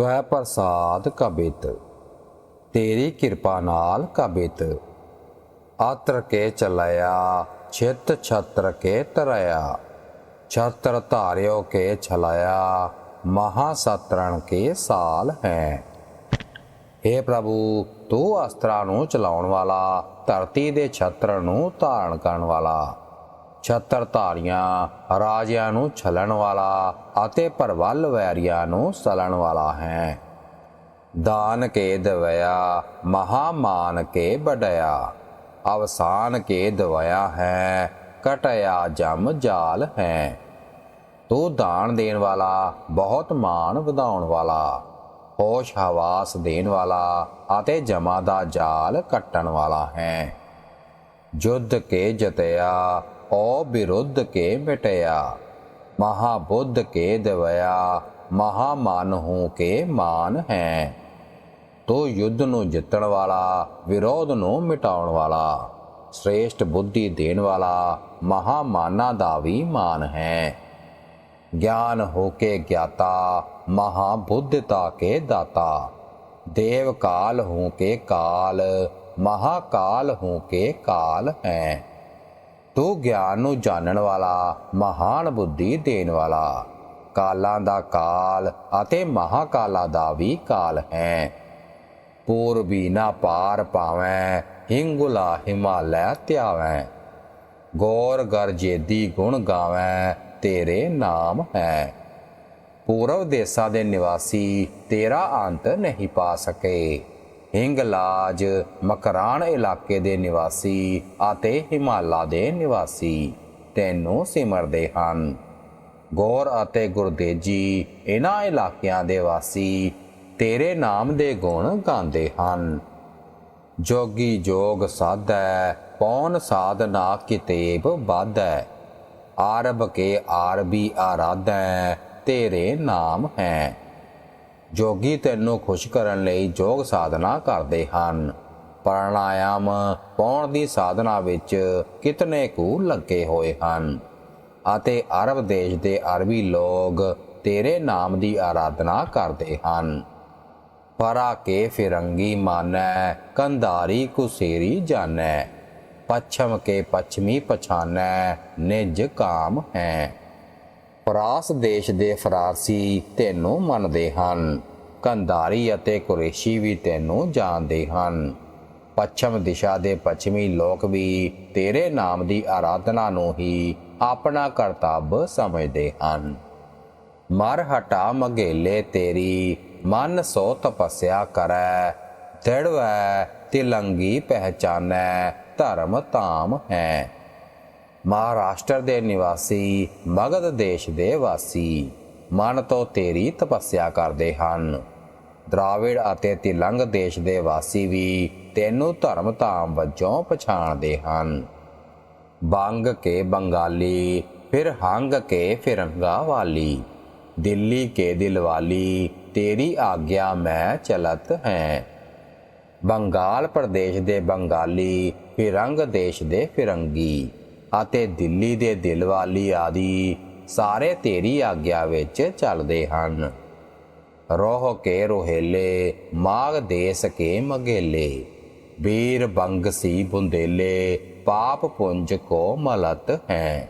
ਤਵੈ ਪ੍ਰਸਾਦ ਕਬਿਤ, ਤੇਰੀ ਕਿਰਪਾ ਨਾਲ ਕਬਿਤ। ਆਤਰ ਕੇ ਚਲਾਇਆ ਛਿਤ ਛਤਰ ਕੇ ਤਰਇਆ ਛਤਰ ਧਾਰਿਓ ਕੇ ਛਲਾਇਆ, ਮਹਾ ਸਤਰਣ ਕੇ ਸਾਲ ਹੈ। हे ਪ੍ਰਭੂ, ਤੂੰ ਅਸਤਰਾਂ ਨੂੰ ਚਲਾਉਣ ਵਾਲਾ, ਧਰਤੀ ਦੇ ਛਤਰ ਨੂੰ ਧਾਰਨ ਕਰਨ ਵਾਲਾ। ਛਤਰ ਧਾਰੀਆਂ, ਰਾਜਿਆਂ ਨੂੰ ਛਲਣ ਵਾਲਾ ਅਤੇ ਪਰਵਲ ਵੈਰੀਆਂ ਨੂੰ ਸਲਣ ਵਾਲਾ ਹੈ। ਦਾਨ ਕੇ ਦਵਇਆ, ਮਹਾਮਾਨ ਕੇ ਬੜਿਆ ਅਵਸਾਨ ਕੇ ਦਵਾਇਆ ਹੈ, ਕਟਿਆ ਜਮ ਜਾਲ ਹੈ। ਤੂੰ ਦਾਨ ਦੇਣ ਵਾਲਾ, ਬਹੁਤ ਮਾਨ ਵਧਾਉਣ ਵਾਲਾ, ਹੋਸ਼ ਹਵਾਸ ਦੇਣ ਵਾਲਾ ਅਤੇ ਜਮਾ ਦਾ ਜਾਲ ਕੱਟਣ ਵਾਲਾ ਹੈ। ਜੁੱਧ ਕੇ ਜਤਿਆ ਓ ਵਿਰੁੱਧ ਕੇ ਮਿਟਿਆ ਮਹਾ ਬੁੱਧ ਕੇ ਦਵਇਆ ਮਹਾ ਮਨ ਹੂੰ ਕੇ ਮਾਨ ਹੈ ਤੋ ਯੁੱਧ ਨੂੰ ਜਿੱਤਣ ਵਾਲਾ ਵਿਰੋਧ ਨੂੰ ਮਿਟਾਉਣ ਵਾਲਾ ਸ੍ਰੇਸ਼ਟ ਬੁੱਧੀ ਦੇਣ ਵਾਲਾ ਮਹਾ ਦਾ ਵੀ ਮਾਨ ਹੈ ਗਿਆਨ ਹੋ ਕੇ ਗਿਆਤਾ ਮਹਾ ਬੁੱਧਤਾ ਕੇ ਦਾਤਾ ਦੇਵ ਕਾਲ ਹੋ ਕੇ ਕਾਲ ਮਹਾ ਹੋ ਕੇ ਕਾਲ ਹੈ ਤੂੰ ਗਿਆਨ ਨੂੰ ਜਾਣਨ ਵਾਲਾ, ਮਹਾਨ ਬੁੱਧੀ ਦੇਣ ਵਾਲਾ। ਕਾਲਾਂ ਦਾ ਕਾਲ ਅਤੇ ਮਹਾਕਾਲਾ ਦਾ ਵੀ ਕਾਲ ਹੈ। ਪੂਰਬੀ ਨਾ ਪਾਰ ਪਾਵੈ, ਹਿੰਗੁਲਾ ਹਿਮਾਲੈ ਧਿਆਵੈ ਗੌਰ ਗਰਜੇਦੀ ਗੁਣ ਗਾਵੈ, ਤੇਰੇ ਨਾਮ ਹੈ। ਪੂਰਵ ਦੇਸਾਂ ਦੇ ਨਿਵਾਸੀ ਤੇਰਾ ਅੰਤ ਨਹੀਂ ਪਾ ਸਕੇ। ਹਿੰਗਲਾਜ ਮਕਰਾਨ ਇਲਾਕੇ ਦੇ ਨਿਵਾਸੀ ਅਤੇ ਹਿਮਾਲਾ ਦੇ ਨਿਵਾਸੀ ਤੈਨੂੰ ਸਿਮਰਦੇ ਹਨ। ਗੌਰ ਅਤੇ ਗੁਰਦੇਜੀ ਇਹਨਾਂ ਇਲਾਕਿਆਂ ਦੇ ਵਾਸੀ ਤੇਰੇ ਨਾਮ ਦੇ ਗੁਣ ਗਾਉਂਦੇ ਹਨ। ਜੋਗੀ ਜੋਗ ਸਾਧੈ ਪੌਨ ਸਾਧਨਾ ਕਿਤੇਬ ਬਾਧੈ ਆਰਬ ਕੇ ਆਰਬੀ ਆਰਾਧੈ, ਤੇਰੇ ਨਾਮ ਹੈ। ਜੋਗੀ ਤੈਨੂੰ ਖੁਸ਼ ਕਰਨ ਲਈ ਯੋਗ ਸਾਧਨਾ ਕਰਦੇ ਹਨ। ਪ੍ਰਾਣਾਯਾਮ ਪਾਉਣ ਦੀ ਸਾਧਨਾ ਵਿੱਚ ਕਿਤਨੇ ਕੁ ਲੱਗੇ ਹੋਏ ਹਨ। ਅਤੇ ਅਰਬ ਦੇਸ਼ ਦੇ ਅਰਬੀ ਲੋਕ ਤੇਰੇ ਨਾਮ ਦੀ ਆਰਾਧਨਾ ਕਰਦੇ ਹਨ। ਪਰਾ ਕੇ ਫਿਰੰਗੀ ਮਾਨੈ, ਕੰਧਾਰੀ ਕੁਸੇਰੀ ਜਾਣੈ ਪੱਛਮ ਕੇ ਪੱਛਮੀ ਪਛਾਨੈ, ਨਿਜ ਕਾਮ ਹੈ। ਫਰਾਸ ਦੇਸ਼ ਦੇ ਫਰਾਰਸੀ ਤੈਨੂੰ ਮੰਨਦੇ ਹਨ। ਕੰਧਾਰੀ ਅਤੇ ਕੁਰੇਸ਼ੀ ਵੀ ਤੈਨੂੰ ਜਾਣਦੇ ਹਨ। ਪੱਛਮ ਦਿਸ਼ਾ ਦੇ ਪੱਛਮੀ ਲੋਕ ਵੀ ਤੇਰੇ ਨਾਮ ਦੀ ਆਰਾਧਨਾ ਨੂੰ ਹੀ ਆਪਣਾ ਕਰਤੱਵ ਸਮਝਦੇ ਹਨ। ਮਰ ਹਟਾ ਮਗੇਲੇ ਤੇਰੀ, ਮਨ ਸੋ ਤਪੱਸਿਆ ਕਰੈ। ਦ੍ਰਿੜਵੈ ਤਿਲੰਗੀ ਪਹਿਚਾਨੈ, ਧਰਮ ਧਾਮ ਹੈ। ਮਹਾਰਾਸ਼ਟਰ ਦੇ ਨਿਵਾਸੀ, ਮਗਧ ਦੇਸ਼ ਦੇ ਵਾਸੀ, ਮਨ ਤੋਂ ਤੇਰੀ ਤਪੱਸਿਆ ਕਰਦੇ ਹਨ। ਦਰਾਵਿੜ ਅਤੇ ਤਿਲੰਗ ਦੇਸ਼ ਦੇ ਵਾਸੀ ਵੀ ਤੈਨੂੰ ਧਰਮ ਧਾਮ ਵਜੋਂ ਪਛਾਣਦੇ ਹਨ। ਬੰਗ ਕੇ ਬੰਗਾਲੀ, ਫਿਰ ਹੰਗ ਕੇ ਫਿਰੰਗਾ ਵਾਲੀ। ਦਿੱਲੀ ਕੇ ਦਿਲਵਾਲੀ, ਤੇਰੀ ਆਗਿਆ ਮੈਂ ਚਲਤ ਹੈ। ਬੰਗਾਲ ਪ੍ਰਦੇਸ਼ ਦੇ ਬੰਗਾਲੀ, ਫਿਰੰਗ ਦੇਸ਼ ਦੇ ਫਿਰੰਗੀ। ਅਤੇ ਦਿੱਲੀ ਦੇ ਦਿਲਵਾਲੀ ਆਦਿ ਸਾਰੇ ਤੇਰੀ ਆਗਿਆ ਵਿੱਚ ਚੱਲਦੇ ਹਨ। ਰੋਹ ਕੇ ਰੋਹੇਲੇ ਮਾਗ ਦੇਸ ਕੇ ਮਗੇਲੇ। ਵੀਰ ਬੰਗਸੀ ਬੁੰਦੇਲੇ, ਪਾਪ ਪੁੰਜ ਕੋ ਮਲਤ ਹੈ।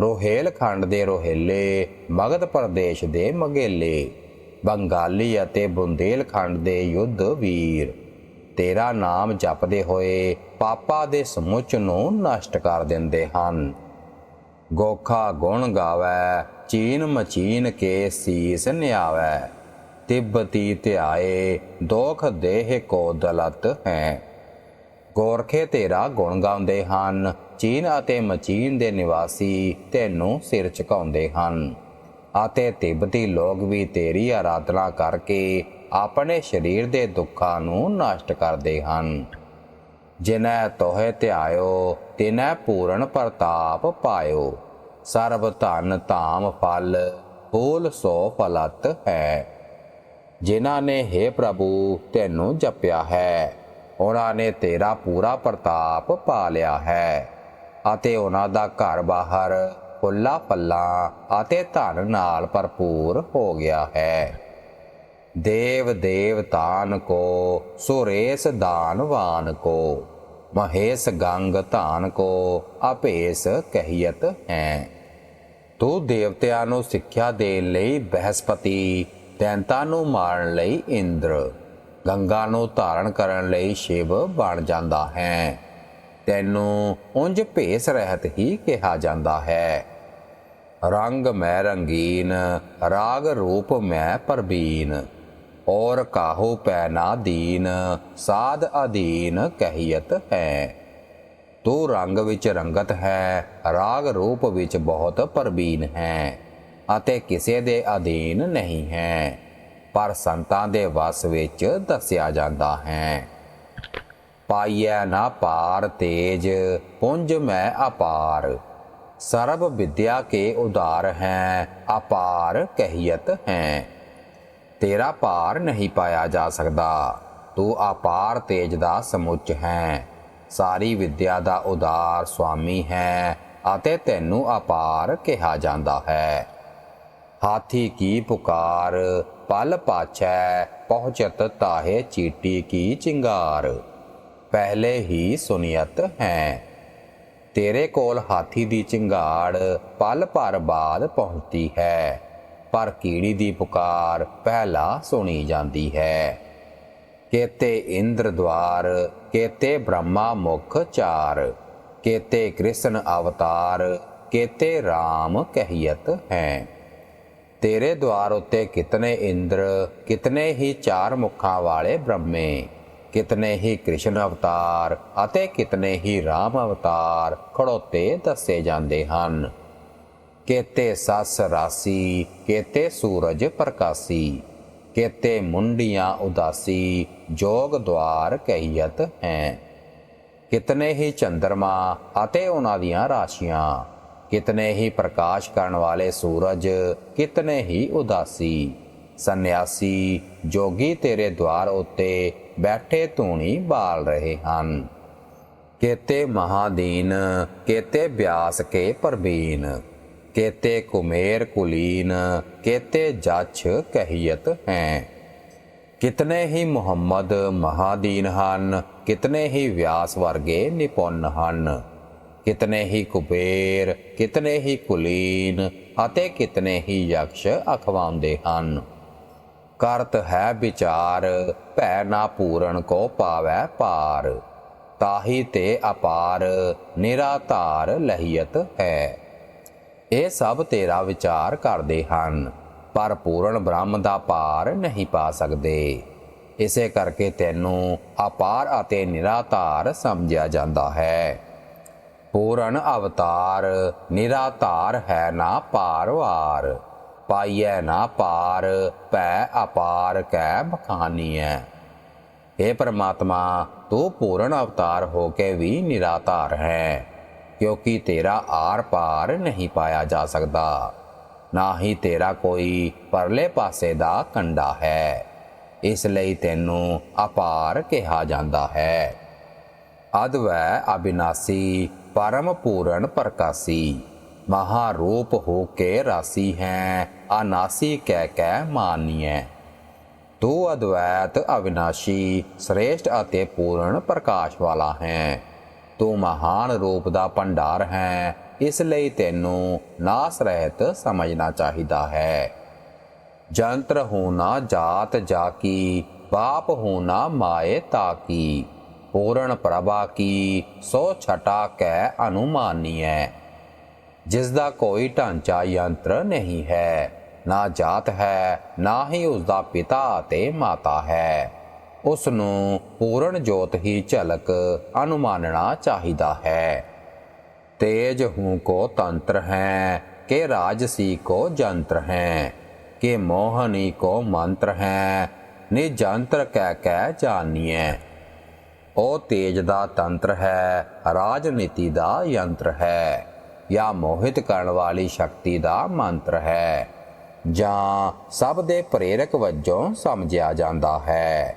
ਰੋਹੇਲ ਖੰਡ ਦੇ ਰੋਹੇਲੇ, ਮਗਧ ਪ੍ਰਦੇਸ਼ ਦੇ ਮਗੇਲੇ। ਬੰਗਾਲੀ ਅਤੇ ਬੁੰਦੇਲਖੰਡ ਦੇ ਯੁੱਧ ਵੀਰ। ਤੇਰਾ ਨਾਮ ਜਪਦੇ ਹੋਏ ਪਾਪਾ ਦੇ ਸਮੁੱਚ ਨੂੰ ਨਸ਼ਟ ਕਰ ਦਿੰਦੇ ਹਨ। ਗੋਖਾ ਗੁਣ ਗਾਵੈ, ਚੀਨ ਮਚੀਨ ਕੇ ਸੀਸ ਨਿਆਵੈ। ਤਿੱਬਤੀ ਧਿਆਏ, ਦੋਖ ਦੇਹ ਕੋ ਦਲਤ ਹੈ। ਗੋਰਖੇ ਤੇਰਾ ਗੁਣ ਗਾਉਂਦੇ ਹਨ, ਚੀਨ ਅਤੇ ਮਚੀਨ ਦੇ ਨਿਵਾਸੀ ਤੈਨੂੰ ਸਿਰ ਝੁਕਾਉਂਦੇ ਹਨ। ਅਤੇ ਤਿੱਬਤੀ ਲੋਕ ਵੀ ਤੇਰੀ ਆਰਾਧਨਾ ਕਰਕੇ ਆਪਣੇ ਸਰੀਰ ਦੇ ਦੁੱਖਾਂ ਨੂੰ ਨਸ਼ਟ ਕਰਦੇ ਹਨ। ਜਿਨੈ ਤੋਹੇ ਧਿਆਇਓ ਤਿਨੈ ਪੂਰਨ ਪ੍ਰਤਾਪ ਪਾਇਓ। ਸਰਬ ਧਨ ਧਾਮ ਫਲ, ਫੂਲ ਸੋ ਫਲਤ ਹੈ। ਜਿਨ੍ਹਾਂ ਨੇ हे ਪ੍ਰਭੂ, ਤੈਨੂੰ ਜਪਿਆ ਹੈ ਉਹਨਾਂ ਨੇ ਤੇਰਾ ਪੂਰਾ ਪ੍ਰਤਾਪ ਪਾ ਲਿਆ ਹੈ। ਅਤੇ ਉਹਨਾਂ ਦਾ ਘਰ ਬਾਹਰ ਫੁੱਲਾ ਪੱਲਾ ਅਤੇ ਧਨ ਨਾਲ ਭਰਪੂਰ ਹੋ ਗਿਆ ਹੈ। ਦੇਵ ਦੇਵਤਾਨ ਕੋ, ਸੁਰੇਸ ਦਾਨਵਾਨ ਕੋ, ਮਹੇਸ਼ ਗੰਗ ਧਾਨ ਕੋ ਅਭੇਸ ਕਹੀਅਤ ਹੈ। ਤੂੰ ਦੇਵਤਿਆਂ ਨੂੰ ਸਿੱਖਿਆ ਦੇਣ ਲਈ ਬਹਿਸਪਤੀ, ਦੈਂਤਾਂ ਨੂੰ ਮਾਰਨ ਲਈ ਇੰਦਰ, ਗੰਗਾ ਨੂੰ ਧਾਰਨ ਕਰਨ ਲਈ ਸ਼ਿਵ ਬਣ ਜਾਂਦਾ ਹੈ। ਤੈਨੂੰ ਉਂਝ ਭੇਸ ਰਹਿਤ ਹੀ ਕਿਹਾ ਜਾਂਦਾ ਹੈ। ਰੰਗ ਮੈਂ ਰੰਗੀਨ, ਰਾਗ ਰੂਪ ਮੈਂ ਪਰਬੀਨ। ਔਰ ਕਾਹੂ ਪੈ ਨਾ ਦੀਨ, ਸਾਧ ਅਧੀਨ ਕਹੀਅਤ ਹੈ। ਤੂੰ ਰੰਗ ਵਿੱਚ ਰੰਗਤ ਹੈ, ਰਾਗ ਰੂਪ ਵਿੱਚ ਬਹੁਤ ਪਰਬੀਨ ਹੈ, ਅਤੇ ਕਿਸੇ ਦੇ ਅਧੀਨ ਨਹੀਂ ਹੈ, ਪਰ ਸੰਤਾਂ ਦੇ ਵਸ ਵਿੱਚ ਦੱਸਿਆ ਜਾਂਦਾ ਹੈ। ਪਾਈਐ ਨਾ ਪਾਰ ਤੇਜ, ਪੁੰਜ ਮੈਂ ਅਪਾਰ। ਸਰਬ ਵਿਦਿਆ ਕੇ ਉਦਾਰ ਹੈ, ਅਪਾਰ ਕਹੀਅਤ ਹੈ। ਤੇਰਾ ਭਾਰ ਨਹੀਂ ਪਾਇਆ ਜਾ ਸਕਦਾ। ਤੂੰ ਅਪਾਰ ਤੇਜ ਦਾ ਸਮੁੱਚ ਹੈ। ਸਾਰੀ ਵਿਦਿਆ ਦਾ ਉਦਾਰ ਸੁਆਮੀ ਹੈ ਅਤੇ ਤੈਨੂੰ ਅਪਾਰ ਕਿਹਾ ਜਾਂਦਾ ਹੈ। ਹਾਥੀ ਕੀ ਪੁਕਾਰ, ਪਲ ਪਾਛੈ, ਪਹੁੰਚਤ ਤਾਹੇ ਚੀਟੀ ਕੀ ਚਿੰਗਾਰ। ਪਹਿਲੇ ਹੀ ਸੁਨੀਅਤ ਹੈ। ਤੇਰੇ ਕੋਲ ਹਾਥੀ ਦੀ ਚਿੰਗਾੜ ਪਲ ਭਰ ਬਾਅਦ ਪਹੁੰਚਦੀ ਹੈ। ਪਰ ਕੀੜੀ ਦੀ ਪੁਕਾਰ ਪਹਿਲਾ ਸੁਣੀ ਜਾਂਦੀ ਹੈ। ਕੇਤੇ ਇੰਦਰ ਦਵਾਰ, ਕੇਤੇ ਬ੍ਰਹਮਾ ਮੁਖ ਚਾਰ, ਕੇਤੇ ਕ੍ਰਿਸ਼ਨ ਅਵਤਾਰ, ਕੇਤੇ RAM ਕਹੀਅਤ ਹੈ। ਤੇਰੇ ਦਵਾਰ ਉੱਤੇ ਕਿਤਨੇ ਇੰਦਰ, ਕਿਤਨੇ ਹੀ ਚਾਰ ਮੁਖਾਂ ਵਾਲੇ ਬ੍ਰਹਮੇ, ਕਿਤਨੇ ਹੀ ਕ੍ਰਿਸ਼ਨ ਅਵਤਾਰ ਅਤੇ ਕਿਤਨੇ ਹੀ RAM ਅਵਤਾਰ ਖੜੋਤੇ ਦੱਸੇ ਜਾਂਦੇ ਹਨ। ਕੇਤੇ ਸੱਸ ਰਾਸੀ, ਕੇਤੇ ਸੂਰਜ ਪ੍ਰਕਾਸੀ, ਕੇਤੇ ਮੁੰਡੀਆਂ ਉਦਾਸੀ, ਜੋਗ ਦਵਾਰ ਕਹੀਅਤ ਹੈ। ਕਿਤਨੇ ਹੀ ਚੰਦਰਮਾ ਅਤੇ ਉਹਨਾਂ ਦੀਆਂ ਰਾਸ਼ੀਆਂ, ਕਿਤਨੇ ਹੀ ਪ੍ਰਕਾਸ਼ ਕਰਨ ਵਾਲੇ ਸੂਰਜ, ਕਿਤਨੇ ਹੀ ਉਦਾਸੀ। ਸੰਨਿਆਸੀ, ਜੋਗੀ ਤੇਰੇ ਦਵਾਰ ਉੱਤੇ ਬੈਠੇ ਧੂਣੀ ਬਾਲ ਰਹੇ ਹਨ। ਕੇਤੇ ਮਹਾਦੀਨ, ਕੇਤੇ ਬਿਆਸ ਕੇ ਪਰਬੀਨ ਕੇਤੇ ਕੁਮੇਰ ਕੁਲੀਨ, ਕੇਤੇ ਜਛ ਕਹੀਅਤ ਹੈ। ਕਿਤਨੇ ਹੀ ਮੁਹੰਮਦ ਮਹਾਦੀਨ ਹਨ, ਕਿਤਨੇ ਹੀ ਵਿਆਸ ਵਰਗੇ ਨਿਪੁੰਨ ਹਨ। ਕਿਤਨੇ ਹੀ ਕੁਬੇਰ, ਕਿਤਨੇ ਹੀ ਕੁਲੀਨ ਅਤੇ ਕਿਤਨੇ ਹੀ ਯਕਸ਼ ਅਖਵਾਉਂਦੇ ਹਨ। ਕਰਤ ਹੈ ਵਿਚਾਰ, ਭੈ ਨਾ ਪੂਰਨ ਕੋ ਪਾਵੈ ਪਾਰ ਤਾਹੀ ਤੇ ਅਪਾਰ, ਨਿਰਾਧਾਰ ਲਹੀਅਤ ਹੈ। ਇਹ ਸਭ ਤੇਰਾ ਵਿਚਾਰ ਕਰਦੇ ਹਨ, ਪਰ ਪੂਰਨ ਬ੍ਰਹਮ ਦਾ ਪਾਰ ਨਹੀਂ ਪਾ ਸਕਦੇ। ਇਸੇ ਕਰਕੇ ਤੈਨੂੰ ਅਪਾਰ ਅਤੇ ਨਿਰਾਧਾਰ ਸਮਝਿਆ ਜਾਂਦਾ ਹੈ। ਪੂਰਨ ਅਵਤਾਰ ਨਿਰਾਧਾਰ ਹੈ ਨਾ ਪਾਰਵਾਰ ਪਾਈਐ ਨਾ ਪਾਰ ਭੈ ਅਪਾਰ ਕੈ ਬਖਾਨੀਐ। हे ਪ੍ਰਮਾਤਮਾ, ਤੂੰ ਪੂਰਨ ਅਵਤਾਰ ਹੋ ਕੇ ਵੀ ਨਿਰਾਧਾਰ ਹੈ। ਕਿਉਂਕਿ ਤੇਰਾ ਆਰ ਪਾਰ ਨਹੀਂ ਪਾਇਆ ਜਾ ਸਕਦਾ। ਨਾ ਹੀ ਤੇਰਾ ਕੋਈ ਪਰਲੇ ਪਾਸੇ ਦਾ ਕੰਡਾ ਹੈ। ਇਸ ਲਈ ਤੈਨੂੰ ਅਪਾਰ ਕਿਹਾ ਜਾਂਦਾ ਹੈ। ਅਦਵੈ ਅਬਿਨਾਸੀ, ਪਰਮ ਪੂਰਨ ਪ੍ਰਕਾਸੀ। ਮਹਾ ਰੂਪ ਹੋ ਕੇ ਰਾਸੀ ਹੈ, ਅਨਾਸੀ ਕਹਿ ਕਹਿ ਮਾਨੀਐ। ਤੂੰ ਅਦਵੈਤ ਅਵਿਨਾਸ਼ੀ ਸ੍ਰੇਸ਼ਟ ਅਤੇ ਪੂਰਨ ਪ੍ਰਕਾਸ਼ ਵਾਲਾ ਹੈ। ਤੂੰ ਮਹਾਨ ਰੂਪ ਦਾ ਭੰਡਾਰ ਹੈ, ਇਸ ਲਈ ਤੈਨੂੰ ਨਾਸ ਰਹਿਤ ਸਮਝਣਾ ਚਾਹੀਦਾ ਹੈ। ਜੰਤਰ ਹੋਣਾ ਜਾਤ ਜਾਕੀ, ਬਾਪ ਹੋਣਾ ਮਾਏ ਤਾਕੀ। ਪੂਰਨ ਪ੍ਰਭਾ ਕੀ, ਸੋ ਛਟਾ ਕੈ ਅਨੁਮਾਨੀਐ। ਜਿਸ ਦਾ ਕੋਈ ਢਾਂਚਾ ਯੰਤਰ ਨਹੀਂ ਹੈ, ਨਾ ਜਾਤ ਹੈ, ਨਾ ਹੀ ਉਸ ਦਾ ਪਿਤਾ ਅਤੇ ਮਾਤਾ ਹੈ। ਉਸ ਨੂੰ ਪੂਰਨ ਜੋਤ ਹੀ ਝਲਕ ਅਨੁਮਾਨਣਾ ਚਾਹੀਦਾ ਹੈ। ਤੇਜ ਹੂੰ ਕੋ ਤੰਤਰ ਹੈ, ਕਿ ਰਾਜਸੀ ਕੋ ਜੰਤਰ ਹੈ, ਕਿ ਮੋਹਨੀ ਕੋ ਮੰਤਰ ਹੈ ਨਿ ਜੰਤਰ ਕਹਿ ਕਹਿ ਜਾਣੀਐ ਉਹ ਤੇਜ ਦਾ ਤੰਤਰ ਹੈ, ਰਾਜਨੀਤੀ ਦਾ ਯੰਤਰ ਹੈ, ਜਾਂ ਮੋਹਿਤ ਕਰਨ ਵਾਲੀ ਸ਼ਕਤੀ ਦਾ ਮੰਤਰ ਹੈ, ਜਾਂ ਸਭ ਦੇ ਪ੍ਰੇਰਕ ਵਜੋਂ ਸਮਝਿਆ ਜਾਂਦਾ ਹੈ।